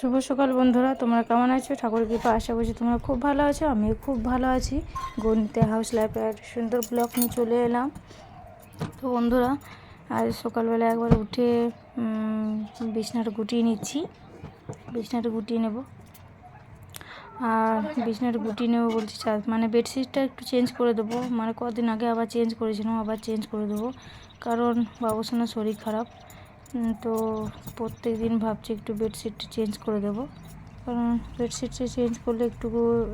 শুভ সকাল বন্ধুরা, তোমরা কেমন আছো? ঠাকুর কৃপা, আশা করছি তোমরা খুব ভালো আছো আমি খুব ভালো আছি। গণিতে হাউস লাইফে সুন্দর ব্লগ নিয়ে চলে এলাম। তো বন্ধুরা, আজ সকালবেলা একবার উঠে বিছনাটা গুটিয়ে নিচ্ছি। বিছনাটা গুটিয়ে নেব। আর বিছনাটা গুটিয়ে নেব বলছি চা- মানে বেডশিটটা একটু চেঞ্জ করে দেবো। মানে কদিন আগে আবার চেঞ্জ করেছিলাম, আবার চেঞ্জ করে দেবো। কারণ বাবুসোনার শরীর খারাপ। তো প্রত্যেক দিন ভাবছি একটু বেডশিটটা চেঞ্জ করে দেবো। কারণ বেডশিটটা চেঞ্জ করলে একটু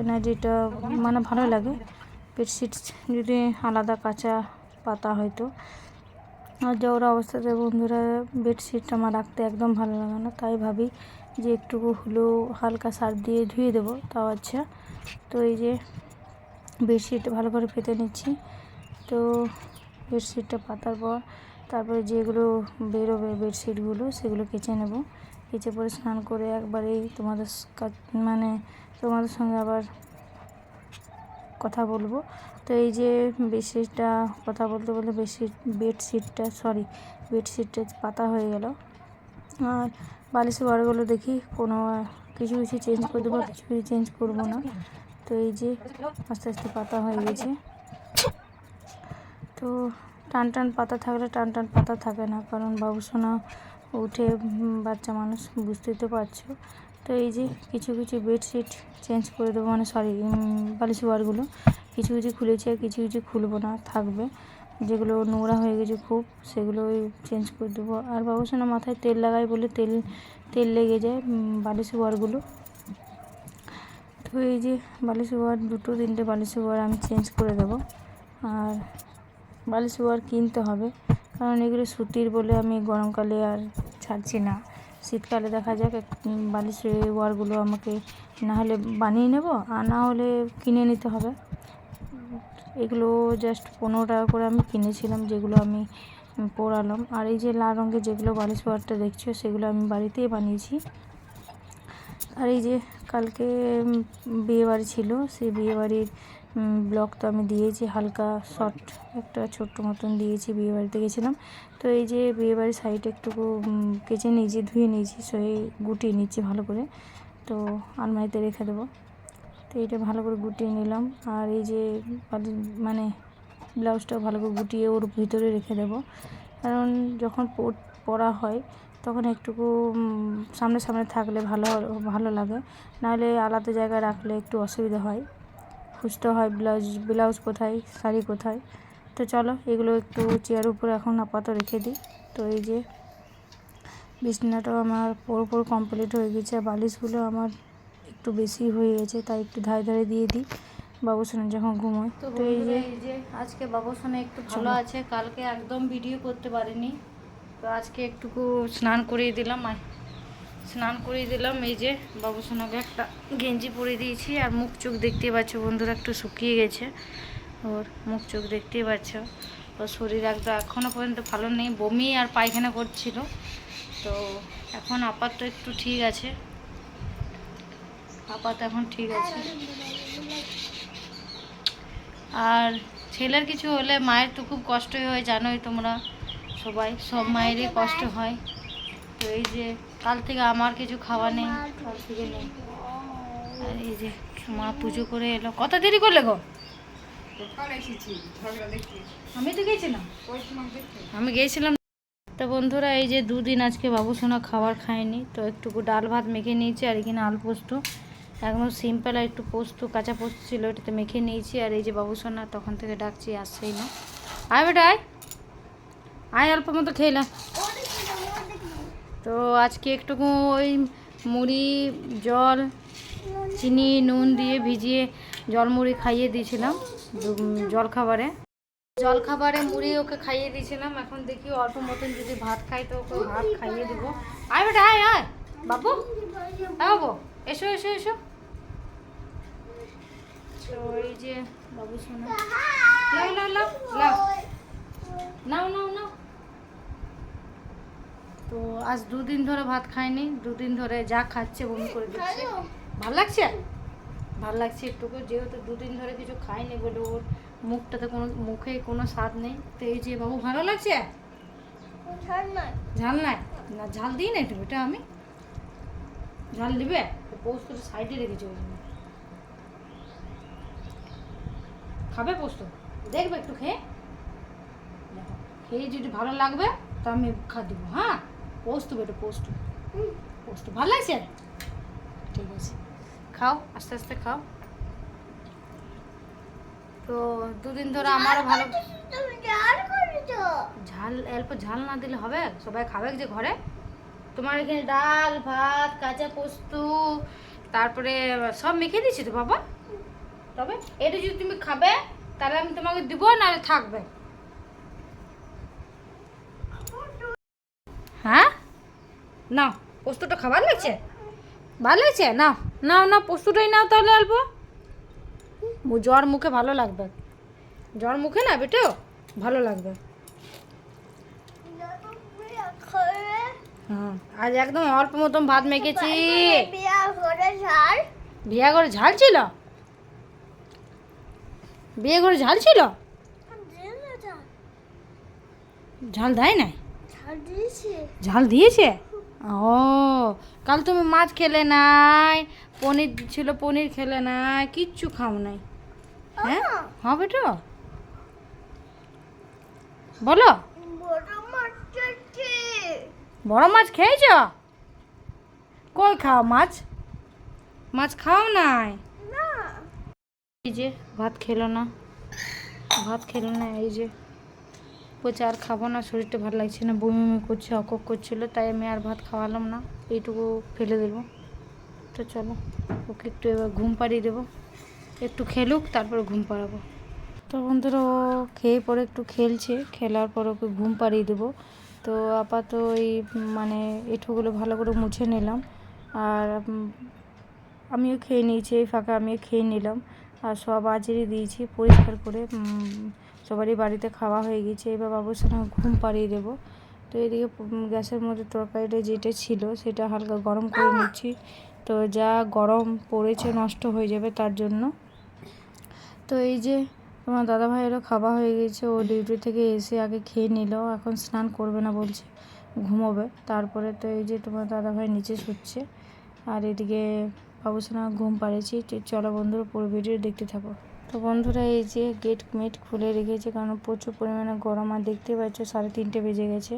এনার্জিটা মানে ভালো লাগে। বেডশিট যদি আলাদা কাঁচা পাতা হয়তো। আর যাওয়ার অবস্থাতে বন্ধুরা বেডশিট আমার রাখতে একদম ভালো লাগে না। তাই ভাবি যে একটু হলেও হালকা সার দিয়ে ধুয়ে দেবো, তাও আচ্ছা। তো এই যে বেডশিট ভালো করে পেতে নিচ্ছি। তো বেডশিটটা পাতার পর তারপরে যেগুলো বেরোবে বেডশিটগুলো, সেগুলো কেচে নেব। কেচে পরে স্নান করে একবারেই তোমাদের মানে তোমাদের সঙ্গে আবার কথা বলব। তো এই যে বেডশিটটা, কথা বলতে বলতে বেডশিট, বেডশিটটা সরি বেডশিটটা পাতা হয়ে গেল। আর বালিশের ঘরগুলো দেখি, কোনো কিছু কিছু চেঞ্জ করে দেবো, কিছু কিছু চেঞ্জ করব না। তো এই যে আস্তে আস্তে পাতা হয়ে গেছে। তো টান টান পাতা থাকলে টান টান পাতা থাকে না। কারণ বাবুসোনা উঠে বাচ্চা মানুষ বুঝতেই তো পারছ। তো এই যে কিছু কিছু বেডশিট চেঞ্জ করে দেবো মানে সরি বালিশ ওয়ারগুলো কিছু কিছু খুলেছি আর কিছু কিছু খুলবো না, থাকবে। যেগুলো নোংরা হয়ে গেছে খুব, সেগুলো চেঞ্জ করে দেবো। আর বাবুসোনা মাথায় তেল লাগাই বলে তেল তেল লেগে যায় বালিশ ওয়ারগুলো তো এই যে বালিশ ওয়ার দুটো তিনটে বালিশ ওয়ার আমি চেঞ্জ করে দেবো। আর বালিশ ওয়ার কিনতে হবে। কারণ এগুলো সুতির বলে আমি গরমকালে আর ছাড়ছি না। শীতকালে দেখা যাক বালিশ ওয়ারগুলো আমাকে না হলে বানিয়ে নেব আর না হলে কিনে নিতে হবে। এগুলো জাস্ট পনেরো টাকা করে আমি কিনেছিলাম যেগুলো আমি উম, পরালাম আর এই যে লাল রঙের যেগুলো বালিশ ওয়ারটা দেখছ সেগুলো আমি বাড়িতেই বানিয়েছি। আর এই যে কালকে বিয়েবাড়ি ছিল সেই বিয়ে বাড়ির ব্লগ তো আমি দিয়েছি, হালকা শর্ট একটা ছোট্ট মতন দিয়েছি, বিয়ে বাড়িতে গেছিলাম। তো এই যে বিয়ে বাড়ির সাইডে একটুকু কেচে নিয়েছি, ধুয়ে নিয়েছি সেই গুটিয়ে নিচ্ছি ভালো করে। তো আলমারিতে রেখে দেবো। তো এটা ভালো করে গুটিয়ে নিলাম। আর এই যে মানে ব্লাউজটাও ভালো করে গুটিয়ে ওর ভিতরে রেখে দেবো। কারণ যখন পর- হয়, তখন একটুকু সামনে সামনে থাকলে ভালো ভালো লাগে। নাহলে আলাদা জায়গায় রাখলে একটু অসুবিধা হয়। খুঁজতে হয় ব্লাউজ ব্লাউজ কোথায় শাড়ি কোথায়। তো চলো এগুলো একটু চেয়ার উপরে এখন আপাতত রেখে দিই। তো এই যে বিছনাটাও আমার পুরোপুরি কমপ্লিট হয়ে গেছে। বালিশগুলো আমার একটু বেশি হয়ে গেছে তাই একটু ধারে ধারে দিয়ে দিই। বাবুসোনা যখন ঘুমোয়। তো এই যে এই যে আজকে বাবুসোনা একটু ভালো আছে কালকে একদম ভিডিও করতে পারিনি। তো আজকে একটুকু স্নান করিয়ে দিলাম স্নান করিয়ে দিলাম। এই যে বাবুসোনাকে একটা গেঞ্জি পরিয়ে দিয়েছি আর মুখ চোখ দেখতেই পাচ্ছ বন্ধুরা একটু শুকিয়ে গেছে। ওর মুখ চোখ দেখতেই পাচ্ছ। ওর শরীর একদম এখনও পর্যন্ত ভালো নেই, বমি আর পায়খানা করছিল। তো এখন আপাতত একটু ঠিক আছে। আপাতত এখন ঠিক আছে। আর ছেলের কিছু হলে মায়ের তো খুব কষ্টই হয়, জানোই তোমরা। সবাই, সব মায়েরই কষ্ট হয়। তো এই যে কাল থেকে আমার কিছু খাওয়া নেই। কাল থেকে নেই। আর এই যে মা পুজো করে এলো। কত দেরি করলে গো? আমি তো গেছিলাম আমি গিয়েছিলাম। তো বন্ধুরা এই যে দুদিন আজকে বাবুসোনা খাবার খায়নি তো একটুকু ডাল ভাত মেখে নিয়েছি আর এখানে আলু পোস্ত। একদম সিম্পল আর একটু পোস্ত কাঁচা পোস্ত ছিল ওটাতে মেখে নিয়েছি। আর এই যে বাবুসোনা তখন থেকে ডাকছি আসছেই না। আয় বেটা আয়। আয় অল্প মতো খেলাম তো আজকে একটুকু ওই মুড়ি, জল, চিনি, নুন দিয়ে ভিজিয়ে জল মুড়ি খাইয়ে দিয়েছিলাম জল খাবারে। জল খাবারে মুড়ি ওকে খাইয়ে দিয়েছিলাম। এখন দেখি অল্প মতন যদি ভাত খাই তো ওকে ভাত খাইয়ে দেবো। আয় বেটা, আয় আয়। বাবু হ্যাঁ বাবু, এসো এসো এসো। তো এই যে বাবু শোনো। লাও লাও লাও নাও নাও নাও। তো আজ দুদিন ধরে ভাত খায়নি দুদিন ধরে যা খাচ্ছে বমি করে দিচ্ছে। ভালো লাগছে? ভালো লাগছে একটুকু যেহেতু দুদিন ধরে কিছু খায়নি বলে ওর মুখটাতে কোনো মুখে কোনো স্বাদ নেই। তো এই যে বাবু ভালো লাগছে? ঝাল নাই। না ঝাল দিই না একটু এটা আমি। ঝাল দিবে? পোস্ত সাইডে রেখেছে ওই জন্য। খাবে পোস্ত? দেখবে একটু খেয়ে? খেয়ে যদি ভালো লাগবে তা আমি খা দিব হ্যাঁ? পোস্ত বেটো পোস্ত। পোস্ত। ভালো লাগছে? ঠিক আছে। খাও আস্তে আস্তে খাও। তো দুদিন ধরে আমারও ভালো ঝাল অল্প ঝাল না দিলে হবে? সবাই খাবে যে ঘরে? তোমার এখানে ডাল ভাত কাঁচা পোস্ত তারপরে সব মেখে দিয়েছি তো বাবা? তবে এটা যদি তুমি খাবে তাহলে আমি তোমাকে দিব না থাকবে। হ্যাঁ? নাও পোস্তটা খাবার লাগছে? ভালো লাগছে নাও নাও না পোস্তটাই নাও তাহলে অল্প। জ্বর মুখে ভালো লাগবে। জ্বর মুখে না বেটো? ভালো লাগবে। হ্যাঁ আজ একদম অল্প মতন ভাত মেখেছি। বিয়ে করে ঝাল ছিল? বিয়ে করে ঝাল ছিল? ঝাল দেয় নাই? ঝাল দিয়েছে? ও কাল তুমি মাছ খেলে নাই পনির ছিল পনির খেলে নাই কিচ্ছু খাও নাই। হ্যাঁ? হ্যাঁ বেটো? বলো। বড় মাছ খেয়েছ। কই খাও মাছ? মাছ খাও নাই? এই যে ভাত খেলো না। ভাত খেলো না এই যে। বলছে আর খাব না, শরীরটা ভালো লাগছে না, বমি বমি করছে, অকক করছিল, তাই আমি আর ভাত খাওয়ালাম না, এইটুকু ফেলে দেবো। তো চলো, ওকে একটু এবার ঘুম পাড়িয়ে দেবো। একটু খেলুক, তারপর ঘুম পাড়াবো। তো বন্ধুরা, ও খেয়ে পরে একটু খেলছে, খেলার পর ওকে ঘুম পাড়িয়ে দেবো। তো আপাতত এই মানে এঁঠোগুলো ভালো করে মুছে নিলাম। আর আমিও খেয়ে নিয়েছি, এই ফাঁকা আমিও খেয়ে নিলাম। আর সব আজেরই দিয়েছি, পরিষ্কার করে সবারই বাড়িতে খাওয়া হয়ে গেছে। এবার বাবুর সঙ্গে ঘুম পাড়িয়ে দেবো। তো এদিকে গ্যাসের মধ্যে তরকারিটা যেটা ছিল সেটা হালকা গরম করে নিচ্ছি। তো যা গরম পড়েছে নষ্ট হয়ে যাবে তার জন্য। তো এই যে তোমার দাদা ভাইয়েরও খাওয়া হয়ে গেছে। ও ডিউটি থেকে এসে আগে খেয়ে নিল। এখন স্নান করবে না বলছে, ঘুমোবে। তারপরে তো এই যে তোমার দাদা ভাই নিচে শুচ্ছে। আর এদিকে বাবুসোনা ঘুম পাড়েছি চলো বন্ধুরা, পুরো ভিডিও দেখতে থাকো। তো বন্ধুরা, এই যে গেট মেট খুলে রেখেছে, কারণ প্রচুর পরিমাণে গরম আর দেখতে পাচ্ছ সাড়ে তিনটে বেজে গেছে।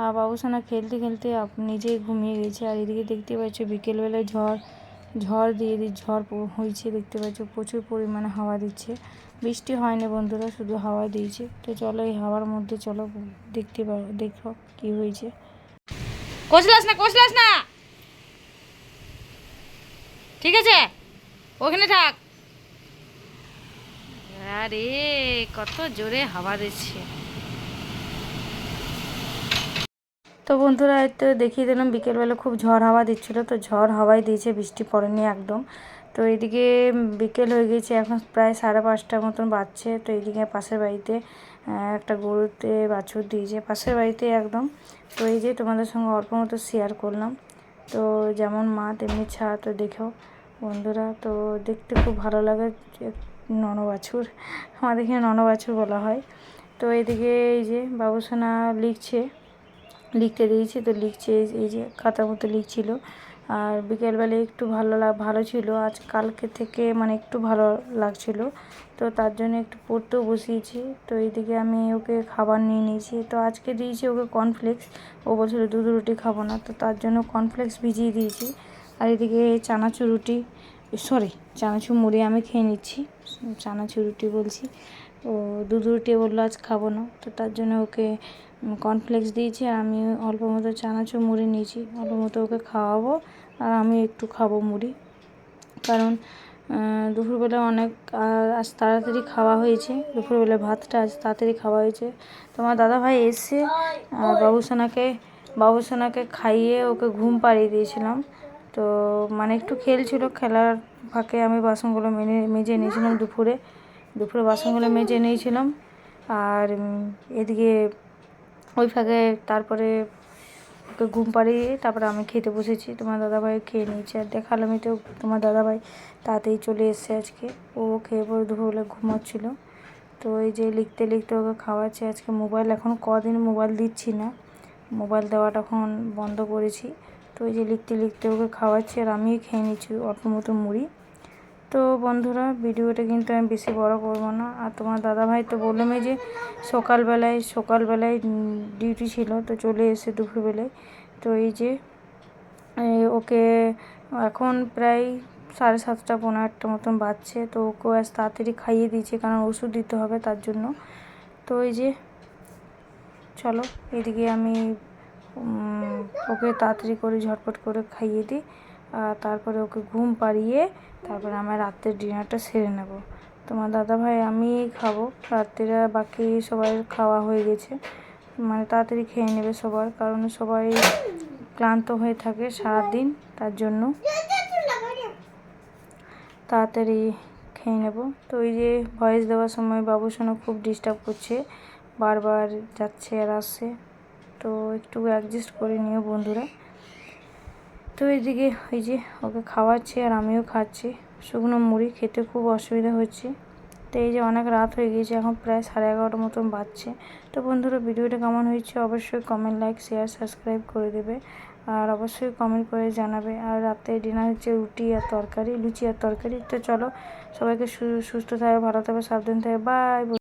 আর বাবুসোনা, খেলতে খেলতে নিজেই ঘুমিয়ে গেছে, আর এদিকে দেখতে পাচ্ছ বিকেলবেলায় ঝড় ঝড় দিয়ে দিয়ে ঝড় হয়েছে, দেখতে পাচ্ছ প্রচুর পরিমাণে হাওয়া দিচ্ছে। বৃষ্টি হয়নি বন্ধুরা, শুধু হাওয়া দিয়েছে। তো চলো এই হাওয়ার মধ্যে চলো, দেখতে পারো দেখো কি হয়েছে। কষলাস না কষলাস না! ঠিক আছে? ওখানে থাক। আরে কত জোরে হাওয়া দিচ্ছে। তো বন্ধুরা তো দেখিয়ে দিলাম, বিকেলবেলা খুব ঝড় হাওয়া দিচ্ছিল, তো ঝড় হাওয়াই দিয়েছে, বৃষ্টি পড়েনি একদম। তো এদিকে বিকেল হয়ে গেছে, এখন প্রায় সাড়ে পাঁচটার মতন বাজছে, তো এদিকে পাশের বাড়িতে একটা গরুতে বাছুর দিয়েছে, পাশের বাড়িতে একদম। তো এই যে তোমাদের সঙ্গে অল্প মতো শেয়ার করলাম, তো যেমন মা, তেমনি ছা তো দেখো বন্ধুরা, তো দেখতে খুব ভালো লাগে যে নন বাছুর আমাদের এখানে নন বাছুর বলা হয়। তো এদিকে এই যে বাবুসোনা লিখছে, লিখতে দিয়েছি, তো লিখছে এই- যে খাতার মতো লিখছিল। আর বিকেলবেলা একটু ভালো ভালো ছিল, আজ কালকে থেকে মানে একটু ভালো লাগছিল। তো তার জন্য একটু পড়তেও বসিয়েছি। তো এইদিকে আমি ওকে খাবার নিয়ে নিয়েছি। তো আজকে দিয়েছি ওকে কর্নফ্লেক্স ও বলছিল দুধ রুটি খাব না, তো তার জন্য কর্নফ্লেক্স ভিজিয়ে দিয়েছি। আর এদিকে চানাচুর রুটি সরি চানাচুর মুড়ি আমি খেয়ে নিচ্ছি। চানাচুর রুটি বলছি। ও, দুধ রুটি বলল, আজ খাব না। তো তার জন্য ওকে কর্নফ্লেক্স দিয়েছি আর আমি অল্প মতো চানাচুর মুড়ি নিয়েছি। অল্প মতো ওকে খাওয়াবো আর আমি একটু খাব মুড়ি। কারণ দুপুরবেলা অনেক আজ তাড়াতাড়ি খাওয়া হয়েছে। দুপুরবেলা ভাতটা আজ তাড়াতাড়ি খাওয়া হয়েছে। তোমার দাদা ভাই এসে বাবুসোনাকে বাবুসোনাকে খাইয়ে ওকে ঘুম পাড়িয়ে দিয়েছিলাম। তো মানে একটু খেলছিল খেলার ফাঁকে আমি বাসনগুলো মেনে, মেজে নিয়েছিলাম দুপুরে। দুপুরে বাসনগুলো মেজে নিয়েছিলাম। আর এদিকে ওই ফাঁকে তারপরে ওকে ঘুম পাড়িয়ে তারপরে আমি খেতে বসেছি। তোমার দাদাভাই খেয়ে নিয়েছে। আর দেখালামই তো তোমার দাদাভাই তাড়াতাড়ি চলে এসছে আজকে। ও খেয়ে পরে দুপুরবেলা ঘুমোচ্ছিল। তো এই যে লিখতে লিখতে ওকে খাওয়াচ্ছে। আজকে মোবাইল, এখন কদিন মোবাইল দিচ্ছি না। মোবাইল দেওয়াটা এখন বন্ধ করেছি। তো ওই যে লিখতে লিখতে ওকে খাওয়াচ্ছি আর আমিও খেয়ে নিচ্ছি অল্প মতো মুড়ি। তো বন্ধুরা, ভিডিওটা কিন্তু আমি বেশি বড় করব না। আর তোমার দাদাভাই তো বললামই যে সকালবেলায় সকালবেলায় ডিউটি ছিল, তো চলে এসে দুপুরবেলায়। তো এই যে ওকে এখন প্রায় সাড়ে সাতটা পনেরো আটটা মতন বাজছে। তো ওকে আজ তাড়াতাড়ি খাইয়ে দিয়েছি, কারণ ওষুধ দিতে হবে তার জন্য। তো এই যে, চলো, এদিকে আমি ওকে তাড়াতাড়ি করে ঝটপট করে খাইয়ে দিই তারপরে ওকে ঘুম পাড়িয়ে তারপরে আমার রাত্রের ডিনারটা সেরে নেব। তোমার দাদা ভাই আমি খাব। রাত্রিরা বাকি সবাই খাওয়া হয়ে গেছে। মানে তাড়াতাড়ি খেয়ে নেবে সবার, কারণ সবাই ক্লান্ত হয়ে থাকে সারাদিন, তার জন্য। তাড়াতাড়ি খেয়ে নেব। তো ওই যে ভয়েস দেওয়ার সময় বাবু সোনা খুব ডিস্টার্ব করছে, বারবার যাচ্ছে আর আসছে। তো একটু অ্যাডজাস্ট করে নিও বন্ধুরা। তো এদিকে ওই যে ওকে খাওয়াচ্ছি আর আমিও খাচ্ছি। শুকনো মুড়ি খেতে খুব অসুবিধা হচ্ছে। তো এই যে অনেক রাত হয়ে গিয়েছে, এখন প্রায় সাড়ে এগারোটার মতন বাজছে। তো বন্ধুরা, ভিডিওটা কেমন হয়েছে অবশ্যই কমেন্ট লাইক শেয়ার সাবস্ক্রাইব করে দেবে। আর অবশ্যই কমেন্ট করে জানাবে। আর রাতে ডিনার হচ্ছে রুটি আর তরকারি, লুচি আর তরকারি। তো চলো সবাইকে সুস্থ থাকবে ভালো থাকবে সাবধান থাকবে বাই